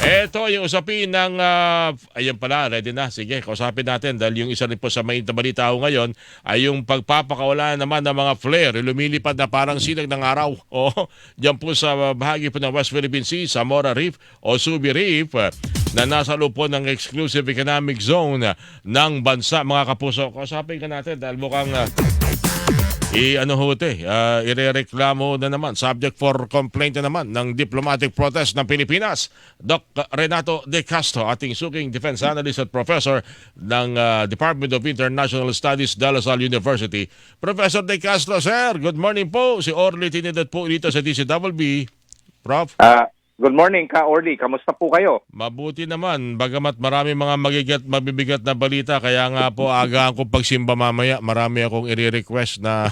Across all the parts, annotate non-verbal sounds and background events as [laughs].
Ito yung usapin ng, ah, ayan pala, ready na. Sige, kausapin natin dahil yung isa rin po sa may balita ho ngayon ay yung pagpapakawala naman ng mga flare. Lumilipad na parang silag ng araw. [laughs] O, dyan po sa bahagi po ng West Philippine Sea, Samora Reef o Subi Reef na nasa loob po ng exclusive economic zone ng bansa. Mga kapuso, kausapin ka natin dahil mukhang ah, I ano ho ito eh, ah, irereklamo na naman, subject for complaint na naman ng diplomatic protest ng Pilipinas. Doc Renato De Castro, ating suking defense analyst at professor ng ah, Department of International Studies, De La Salle University. Professor De Castro, sir, good morning po. Si Orly Trinidad po dito sa DCWB. Prof, Ah, good morning, Ka Orly. Kamusta po kayo? mabuti naman. Bagamat marami mga magigat, mabibigat na balita, kaya nga po agahan ko pagsimba mamaya. Marami akong i-request na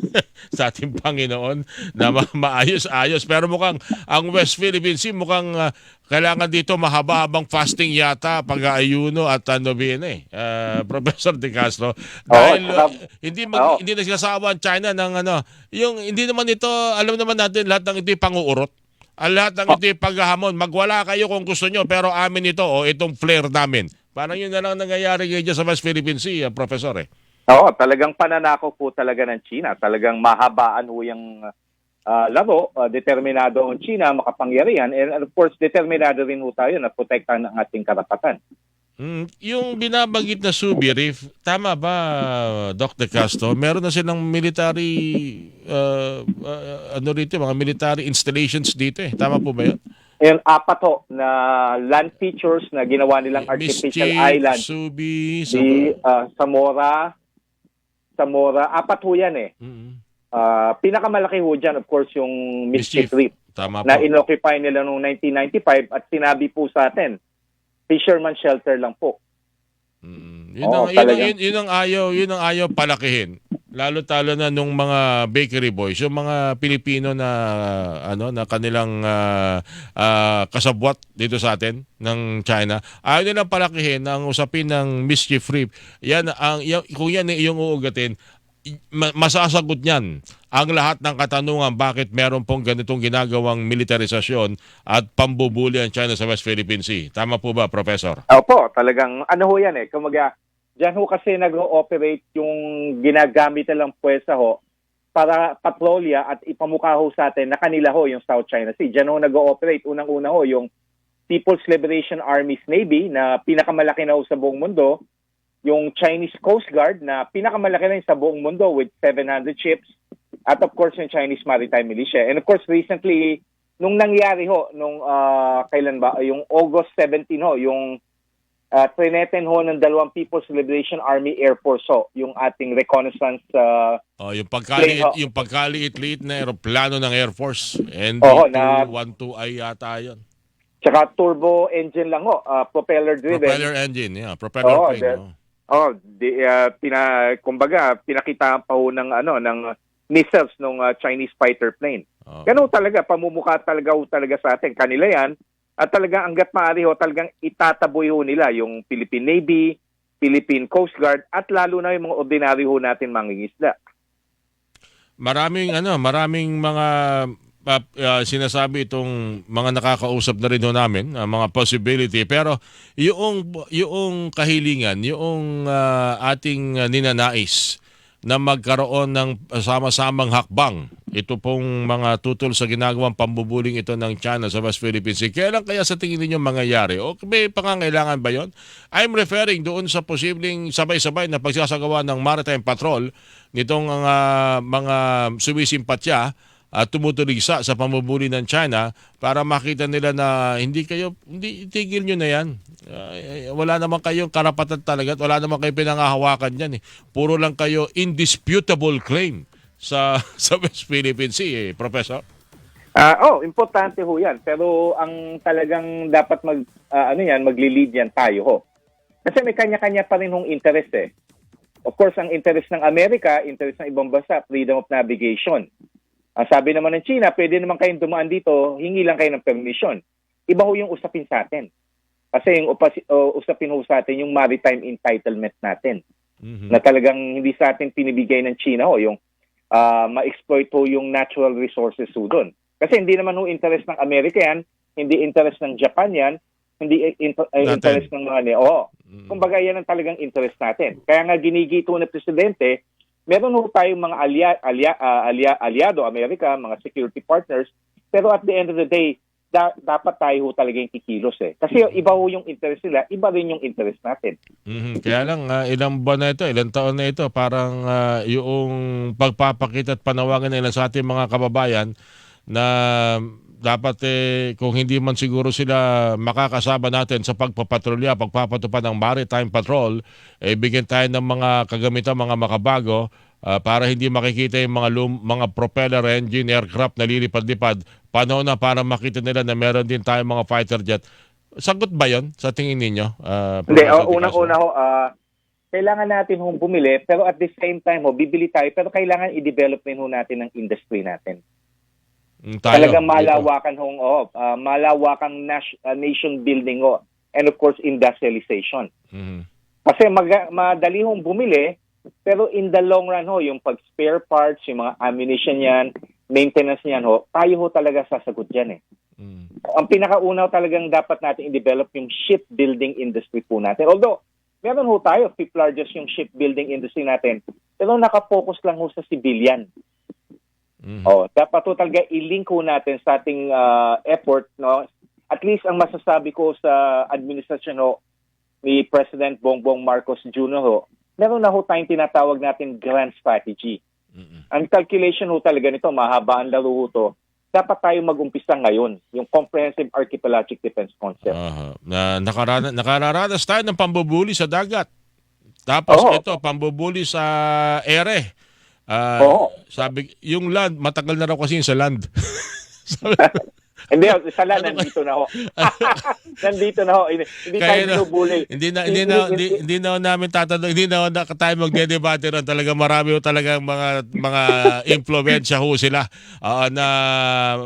[laughs] sa ating Panginoon na ma- maayos-ayos. Pero mukhang ang West Philippine Sea mukhang ah, kailangan dito mahaba-habang fasting yata pag-aayuno at ano bin eh. Ah, Professor De Castro. Dahil ah, saka- hindi mag, oo. hindi nagsasawa ang China ng ano, yung hindi naman ito, alam naman natin lahat ng ito panguurot. Ang lahat ng ito paghahamon. Magwala kayo kung gusto nyo, pero amin ito, o itong flare namin. Parang yun na lang nangyayari ngayon sa West Philippine Sea, ah, Professor eh. Oo, talagang pananako po talaga ng China. Talagang mahabaan ho yung ah, laro. Ah, determinado ang China, makapangyarihan. And of course, determinado rin ho tayo na protektahan ang ating karapatan. Mm, yung binabanggit na Subi Reef, tama ba, De Castro? Meron na silang military, uh, uh, ano rito, mga military installations dito eh. Tama po ba yun? And apat ho na land features na ginawa nilang artificial Mischief, island. Subi, Si ah, Samora, Samora, apat ho yan eh. Mm, Ah, pinakamalaki ho dyan, of course, yung Mischief. Reef. tama po. na inoccupy nila noong 1995 at sinabi po sa atin, fisherman shelter lang po. Mm, yun, ang, Oo, yun, ang, talagang- yun, yun ang ayaw, yun ang ayaw palakihin. Lalo talo na nung mga bakery boys, yung mga Pilipino na ano na kanilang ah, ah, kasabwat dito sa atin ng China. Ayaw nilang palakihin ang usapin ng mischief reef. Yan ang yan, kung yan ay iyong uugatin, masasagot niyan ang lahat ng katanungan bakit meron pong ganitong ginagawang militarisasyon at pambubuli ang China sa West Philippine Sea. Tama po ba, Professor? Opo, talagang ano ho yan eh. Kumaga, dyan ho kasi nag-ooperate yung ginagamit nilang pwesa ho para patrolya at ipamukha ho sa atin na kanila ho yung South China Sea. Dyan ho nag-ooperate unang-una ho yung People's Liberation Army's Navy na pinakamalaki na ho sa buong mundo, yung Chinese Coast Guard na pinakamalaki na sa buong mundo with 700 ships, at of course yung Chinese Maritime Militia. And of course recently, nung nangyari ho, nung ah, kailan ba, yung August 17 ho, yung uh, trineten ho ng dalawang People's Liberation Army Air Force ho, yung ating reconnaissance uh, Oh, yung pagkaliit, yung pagkaliit-liit na eroplano ng Air Force. ND Oo, na- 12i yata yun. tsaka turbo engine lang ho, uh, propeller driven. Propeller engine, yeah. Propeller Oo, plane. oh. Oh, di uh, pina kumbaga pinakita pa ho ng ano ng missiles ng Chinese fighter plane. Oh. Ganun talaga pamumukha talaga ho talaga sa atin. Kanila 'yan. At talaga hangga't maaari ho talagang itataboy ho nila yung Philippine Navy, Philippine Coast Guard at lalo na yung mga ordinary ho natin mangingisda. Maraming ano, maraming mga ah, ah, sinasabi itong mga nakakausap na rin ho namin, ah, mga possibility. Pero yung, yung kahilingan, yung ah, ating ah, ninanais na magkaroon ng sama-samang hakbang. Ito pong mga tutol sa ginagawang pambubuling ito ng China sa West Philippine Sea. Kailan kaya sa tingin ninyo mangyayari? O may pangangailangan ba yon? I'm referring doon sa posibleng sabay-sabay na pagsasagawa ng maritime patrol nitong mga mga sumisimpatya at tumutulisa sa pamubuli ng China para makita nila na hindi kayo hindi tigil nyo na yan. Ah, wala naman kayong karapatan talaga at wala naman kayo pinangahawakan diyan eh. Puro lang kayo indisputable claim sa [laughs] sa West Philippine Sea, eh, Professor. Ah, oh, importante ho 'yan. Pero ang talagang dapat mag ah, ano 'yan, magli-lead 'yan tayo ho. Kasi may kanya-kanya pa rin hong interest eh. Of course, ang interest ng Amerika, interest ng ibang bansa, freedom of navigation. Ang sabi naman ng China, pwede naman kayong dumaan dito, hingi lang kayo ng permission. Iba ho yung usapin sa atin. Kasi yung upasi- o, usapin ho sa atin yung maritime entitlement natin Mhm. na talagang hindi sa atin pinibigay ng China ho, yung ah, ma-exploit ho yung natural resources ho doon. Kasi hindi naman ho interest ng Amerika yan, hindi interest ng Japan yan, hindi eh, inter- eh, Natin. interest ng mga ni. Oo. Mm. Kumbaga yan ang talagang interest natin. Kaya nga ginigito ng presidente, meron ho tayong mga alya, alya, ah, alya, aliado, Amerika, mga security partners, pero at the end of the day, da- dapat tayo ho talagang kikilos eh. Kasi iba ho yung interest nila, iba rin yung interest natin. Mhm. Kaya lang, ah, ilang buwan na ito, ilang taon na ito, parang ah, yung pagpapakita at panawagan nila sa ating mga kababayan na dapat eh, kung hindi man siguro sila makakasama natin sa pagpapatrolya, pagpapatupad ng maritime patrol, eh, bigyan tayo ng mga kagamitan, mga makabago, ah, para hindi makikita yung mga, lum- mga propeller engine, aircraft na lilipad-lipad, panahon na para makita nila na meron din tayong mga fighter jet. Sagot ba yon sa tingin ninyo? ah, Hindi, oh, unang-una ho, ah, kailangan natin hong bumili, pero at the same time ho, bibili tayo, pero kailangan i-develop din ho natin ang industry natin. Mm, tayo, Talagang malawakan hong, oh, ah, malawakang nas- ah, nation building ho, and of course, industrialization. Mhm. Kasi mag- madali hong bumili, pero in the long run ho, yung pag spare parts, yung mga ammunition yan, maintenance niyan ho, tayo ho talaga sasagot dyan eh. Mm. Ang pinakauna talagang dapat natin i-develop yung shipbuilding industry po natin. Although, meron ho tayo, fifth largest yung shipbuilding industry natin, pero nakafocus lang ho sa civilian. Mhm. Oh, dapat ho talaga i-link ho natin sa ating ah, effort, no? At least ang masasabi ko sa administrasyon ho ni President Bongbong Marcos Jr. ho, meron na ho tayong tinatawag natin grand strategy. Mhm. Ang calculation ho talaga nito, mahaba ang laro ho to, dapat tayo mag-umpisa ngayon, yung Comprehensive Archipelagic Defense Concept. Aha. na nakarana, nakararanas tayo ng pambubuli sa dagat. Tapos Oo. ito, pambubuli sa ere. Ah, Oo. Sabi, yung land, matagal na raw kasi yung sa land. [laughs] Sabi, Hindi, sa land, ba- nandito na ho. [laughs] nandito na ho. Hindi, hindi tayo Kaya na- binubuli. hindi na hindi na hindi, hindi na namin tatanong, hindi na, na tayo magdedebate ron. Talaga marami ho talaga mga mga [laughs] impluwensya ho sila ah, na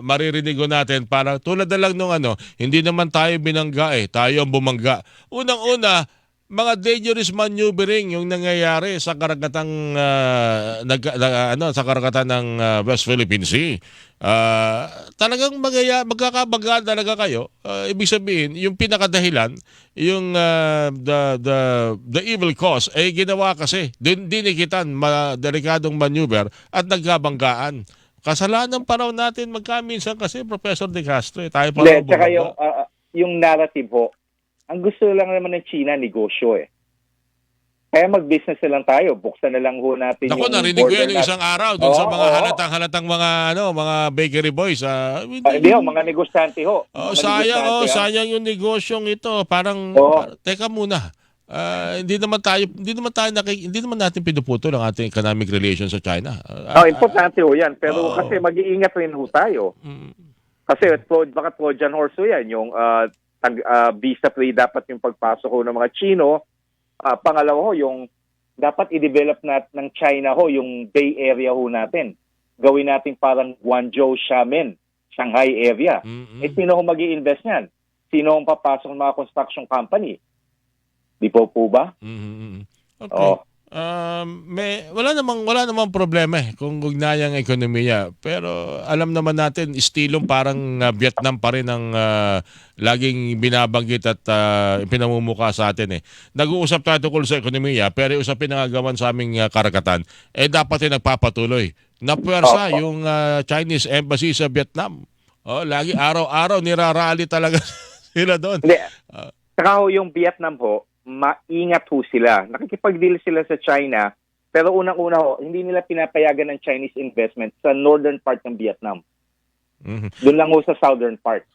maririnig ho natin para tulad na lang nung ano, hindi naman tayo binangga eh, tayo ang bumangga. Unang-una, mga dangerous maneuvering yung nangyayari sa karagatang ah, nag, na- ano sa karagatan ng ah, West Philippine Sea. Ah, talagang magaya magkakabagaan talaga kayo. Ah, ibig sabihin, yung pinakadahilan, yung ah, the the the evil cause ay ginawa kasi din dinikitan ma, delikadong maneuver at nagkabanggaan. Kasalanan pa raw natin magkaminsan kasi Professor De Castro, eh, tayo pa raw tsaka bumangga. yung, ah, yung narrative ho, ang gusto lang naman ng China, negosyo eh. Kaya mag-business na lang tayo. Buksan na lang ho natin Naku, yung narinig ko yan yung isang araw dun sa Oo, mga oo. halatang-halatang mga ano, mga bakery boys. Ah, Ah, hindi ho, mga negosyante ho. Oh, Mga sayang oh, ah. sayang yung negosyong ito. Parang Oo. par- teka muna. Ah, hindi naman tayo hindi naman tayo nakik- hindi naman natin pinuputol ang ating economic relations sa China. Ah, Oh, importante ho yan. Pero Oo. kasi mag-iingat rin ho tayo. mm, Kasi baka Trojan horse ho yan. Yung ah, ah, visa free dapat yung pagpasok ho ng mga Chino. Ah, pangalawa ho, yung dapat i-develop nat ng China ho, yung Bay Area ho natin. Gawin natin parang Guangzhou, Xiamen, Shanghai area. mm, mm. Eh, sino ho mag invest niyan? Sino ang papasok ng mga construction company? Di po po ba? Mhm, mhm. Okay. Oo. Um, may wala namang wala namang problema eh kung gugnayang ekonomiya. Pero alam naman natin istilong parang uh, Vietnam pa rin ang uh, laging binabanggit at uh, pinamumuka sa atin eh. Nag-uusap tayo tungkol sa ekonomiya pero usapin na nga gawan sa aming uh, karagatan eh dapat ay nagpapatuloy. Napuwersa Opo. yung uh, Chinese embassy sa Vietnam. Oh, lagi araw-araw nirarally talaga [laughs] sila doon. Hindi. Ah. Saka ho, yung Vietnam ho, maingat ho sila. Nakikipag-deal sila sa China, pero unang-una ho, hindi nila pinapayagan ng Chinese investment sa northern part ng Vietnam. Mhm. Doon lang ho sa southern part.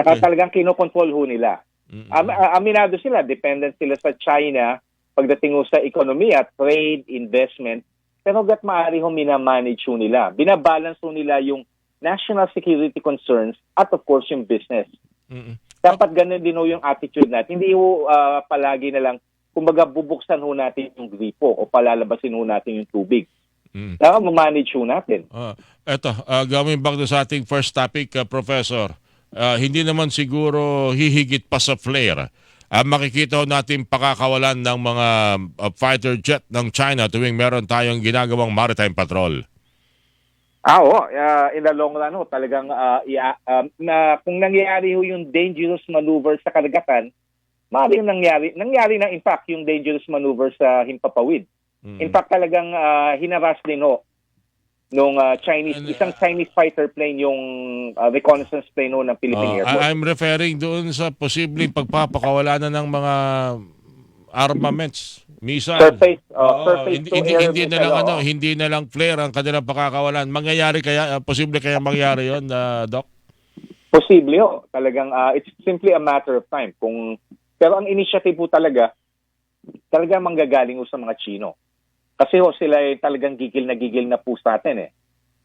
Saka okay. talagang kinokontrol ho nila. Mhm. Am- ah, aminado sila, dependent sila sa China pagdating ho sa ekonomiya, trade, investment. Pero gat maaari ho minamanage ho nila. Binabalance ho nila yung national security concerns at of course yung business. Mhm. Dapat ganun din ho yung attitude natin. Hindi ho ah, palagi na lang, kumbaga bubuksan ho natin yung gripo o palalabasin ho natin yung tubig. Mhm. Dapat manage ho natin. Ah, eto, ah, going back to sa ating first topic, ah, Professor. Ah, hindi naman siguro hihigit pa sa flare. Ah, makikita ho natin pakakawalan ng mga ah, fighter jet ng China tuwing meron tayong ginagawang maritime patrol. Ah, oo. Ah, in the long run, ho, talagang ah, ia- um, na, kung nangyayari ho yung dangerous maneuver sa karagatan, maaaring nangyari, nangyari na in fact yung dangerous maneuver sa Himpapawid. Mm. In fact, talagang ah, hinaras din ho nung ah, Chinese, And, isang ah, Chinese fighter plane yung ah, reconnaissance plane ho ng Philippine Oh, Air Force. I'm referring doon sa posibleng pagpapakawala na ng mga armaments, missile. Surface, oh, Oo, surface hindi, to hindi, air hindi na missile, lang ano, oo. hindi na lang flare ang kanilang pakakawalan. Mangyayari kaya, uh, posible kaya mangyari 'yon, uh, Doc? Posible ho. Talagang ah, it's simply a matter of time. Kung pero ang initiative po talaga talaga manggagaling ho sa mga Chino. Kasi ho sila ay talagang gigil na gigil na po sa atin eh.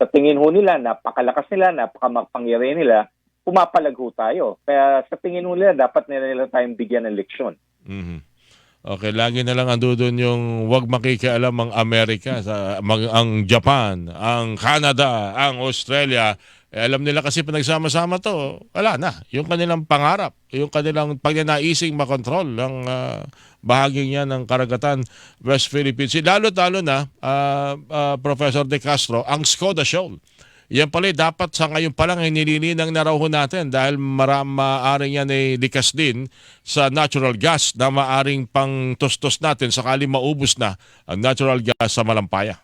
Sa tingin ho nila, napakalakas nila, napakamapangyari nila, pumapalag ho tayo. Kaya sa tingin ho nila, dapat nila nila tayong bigyan ng leksyon. Mhm. Okay, lagi na lang ando doon yung wag makikialam ang Amerika, sa, mag, ang Japan, ang Canada, ang Australia. Eh, alam nila kasi pinagsama-sama to, wala na. Yung kanilang pangarap, yung kanilang pagnanaising makontrol ang ah, bahaging yan ng karagatan West Philippines. Sea. Lalo-talo na, ah, ah, Professor De Castro, ang Skoda Shoal. Yan pala, eh, dapat sa ngayon pa lang ay nililinang na raw natin dahil mara, maaring yan ay likas din sa natural gas na maaring pang tustos natin sakali maubos na ang natural gas sa Malampaya.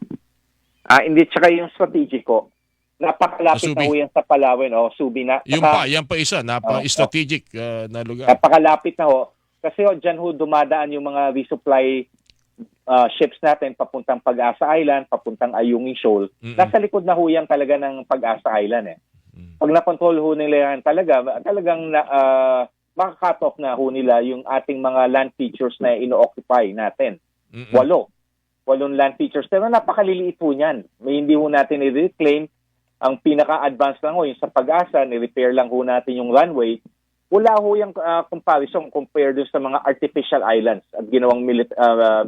Ah, hindi, tsaka yung strategic ko. Sa Napakalapit Subi. na ho yan sa Palawan, oh, Subi na. Yung Tsaka- pa, yan pa isa, Oh, napa-strategic uh, na lugar. Napakalapit na ho. Kasi ho, dyan ho dumadaan yung mga resupply uh, ships natin papuntang Pag-asa Island, papuntang Ayungin Shoal. Mm-mm. Nasa likod na ho yan talaga ng Pag-asa Island eh. Mm. Pag na-control ho nila yan talaga, talagang na, uh, makakat off na ho nila yung ating mga land features na ino-occupy natin. Mm-mm. Walo. Walong land features. Pero napakaliliit po niyan. May hindi ho natin i-reclaim. Ang pinaka-advanced lang ho, yung sa pag-asa, ni-repair lang ho natin yung runway. Wala ho yung ah, comparison compared dun sa mga artificial islands at ginawang milit- ah,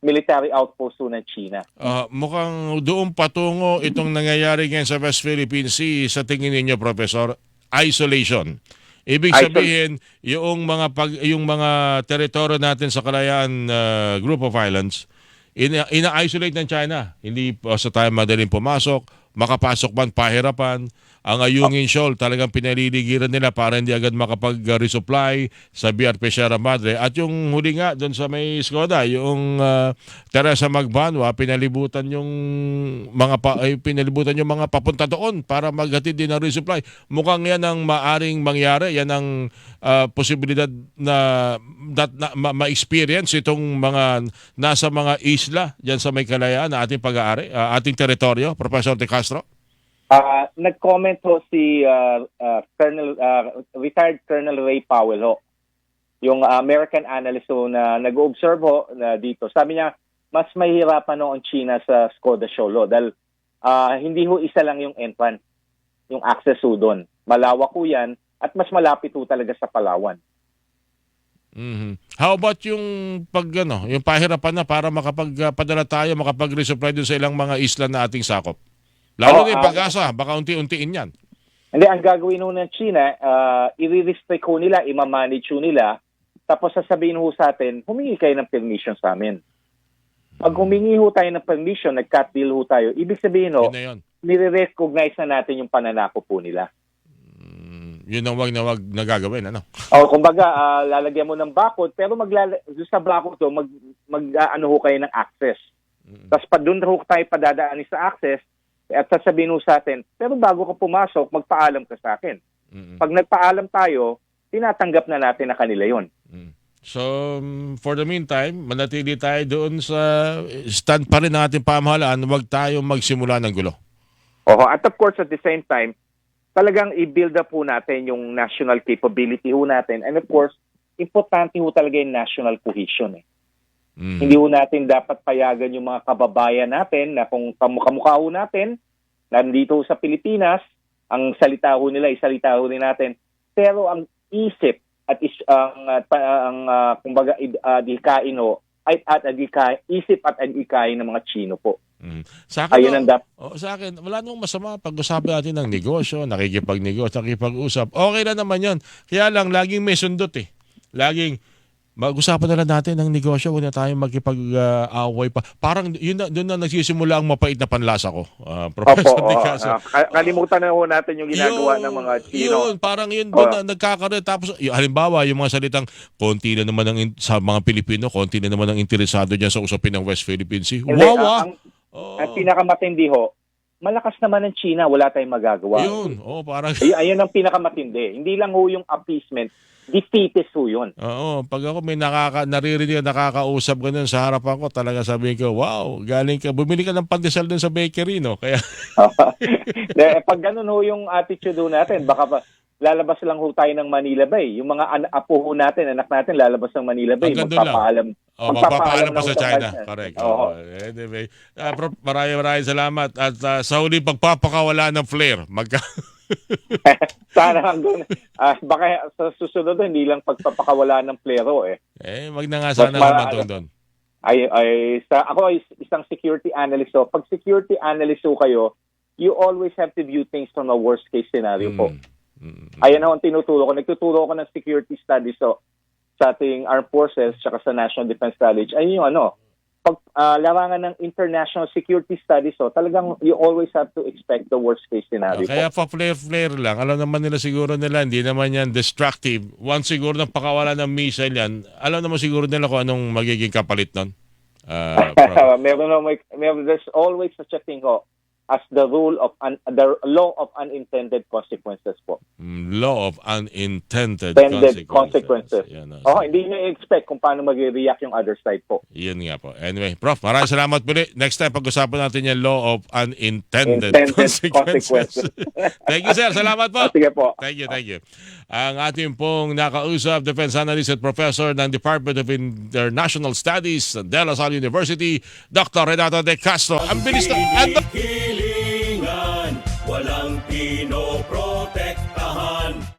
military outpost ng China. Ah, mukhang doon patungo itong nangyayari ngayon sa West Philippine Sea sa tingin ninyo, Professor, isolation. Ibig Isol- sabihin, yung mga pag yung mga teritoryo natin sa Kalayaan ah, Group of Islands, ina- ina-isolate ng China. Hindi pa sa tayo madaling pumasok, makapasok man pahirapan. Ang Ayungin Shoal talagang pinaliligiran nila para hindi agad makapag-resupply sa BRP Sierra Madre. At yung huli nga doon sa may Skoda, yung ah, Teresa Magbanwa, pinalibutan yung mga pa, ay, pinalibutan yung mga papunta doon para maghatid din ng resupply. Mukhang yan ang maaring mangyari. Yan ang ah, posibilidad na, that, na ma- ma-experience itong mga nasa mga isla diyan sa may kalayaan na ating pag-aari, ah, ating teritoryo, Professor De Castro. Ah, nag-comment ho si ah, ah, Colonel ah, retired Colonel Ray Powell ho. Yung American analyst ho na nag-observe ho na dito. Sabi niya mas mahirapan no ang China sa Skoda ho dahil ah, hindi ho isa lang yung entrance, yung access ho doon. Malawak ho yan at mas malapit ho talaga sa Palawan. Mhm. How about yung pag ano, yung pahirapan na para makapagpadala tayo, makapag-resupply dun sa ilang mga isla na ating sakop? Lalo Oo, na yung ah, pag-asa, baka unti-untiin yan. Hindi, ang gagawin ho ng China, uh, i-restrict ho nila, i-manage nila, tapos sasabihin ho sa atin, humingi kayo ng permission sa amin. Pag humingi ho tayo ng permission, nag-cut deal ho tayo, ibig sabihin ho, nire-recognize na natin yung pananako po nila. Mm, yun ang wag na wag na gagawin, ano? O kumbaga, ah, lalagyan mo ng bakod, pero maglala- sa bakod to, mag, mag ah, ano ho kayo ng access. Mm. Tapos pa doon ho tayo padadaanin sa access, at sasabihin ho sa atin, pero bago ka pumasok, magpaalam ka sa akin. Mm-mm. Pag nagpaalam tayo, tinatanggap na natin na kanila yon. Mm. So, um, for the meantime, manatili tayo doon sa stand pa rin ng ating pamahalaan, wag tayong magsimula ng gulo. Oho, at of course, at the same time, talagang i-build up po natin yung national capability ho natin. And of course, importante ho talaga yung national cohesion. Eh. Mm. Hindi ho natin dapat payagan yung mga kababayan natin na kung kamukha ho natin, nandito sa Pilipinas, ang salita ho nila, isalita ho rin natin. Pero ang isip at is, ang, uh, ang uh, kumbaga, uh, dikain ho, ay, at adikain, isip at adikain ng mga Chino po. Mm. Sa akin, Ayun ang dapat. oh, sa akin, wala nung masama pag-usapan natin ng negosyo, nakikipagnegosyo, nakikipag-usap. Okay na naman yon. Kaya lang, laging may sundot eh. Laging, mag-usapan na lang natin ng negosyo, huwag na tayo magkipag-away pa. Parang yun na, doon na nagsisimula ang mapait na panlasa ko, Opo, Professor oo. De Castro. Ah, ka- kalimutan na ho natin yung ginagawa Yung- ng mga Chino. Yun, parang yun doon Oo. na nagkakaroon. Tapos, y- halimbawa, yung mga salitang konti na naman ang sa mga Pilipino, konti na naman ang interesado dyan sa usapin ng West Philippine Sea. Wow, ang, ang, Oo. ang pinakamatindi ho, malakas naman ng China, wala tayong magagawa. Yun, oh, parang... Ay, ayun ang pinakamatindi. Hindi lang ho yung appeasement, defeatist ho yun. Oo, pag ako may nakaka, naririnig na nakakausap ganun sa harapan ko, talaga sabihin ko, wow, galing ka, bumili ka ng pandesal dun sa bakery, no? Kaya, [laughs] De, pag ganun ho yung attitude ho natin, baka pa, lalabas lang ho tayo ng Manila Bay. Yung mga apo ho natin, anak natin, lalabas ng Manila Bay. Doon lang. Magpapaalam. oh, Magpapaalam pa sa China. bansa. Correct. Oo. Oo. Anyway, ah, Prof, maraming maraming salamat. At ah, sa huli, pagpapakawala ng flare, magka... [laughs] Sana [laughs] hanggang, ah, baka sa susunod hindi lang pagpapakawala ng plero eh. eh, wag na nga sana mara- humantong doon. Ay, ay, sa, ako ay isang security analyst. So, pag security analyst ho kayo, you always have to view things from a worst case scenario po. Mm. Ayan ho ang tinuturo ko. Nagtuturo ko ng security studies so, sa ating armed forces tsaka sa National Defense College. Ayun yung ano, pag ah, larangan ng international security studies so, talagang you always have to expect the worst case scenario. Kaya pa flare-flare lang. Alam naman nila siguro nila, hindi naman yan destructive. Once siguro nang pakawala ng missile yan, alam naman siguro nila kung anong magiging kapalit nun. [laughs] Prof. meron na may, meron, there's always such a thing ho as the rule of un, the law of unintended consequences po. Mm, law of unintended Intended consequences. consequences. Yan. Oh, hindi niyo expect kung paano mag-react yung other side po. Yan nga po. Anyway, Prof, maraming salamat muli. Next time, pag-usapan natin yung law of unintended Intended consequences. consequences. [laughs] thank you, sir. Salamat po. [laughs] Ah, sige po. Thank you, thank you. Ang ating pong nakausap, Defense Analyst at Professor ng Department of International Studies sa De La Salle University, Dr. Renato De Castro. Ang bilis na...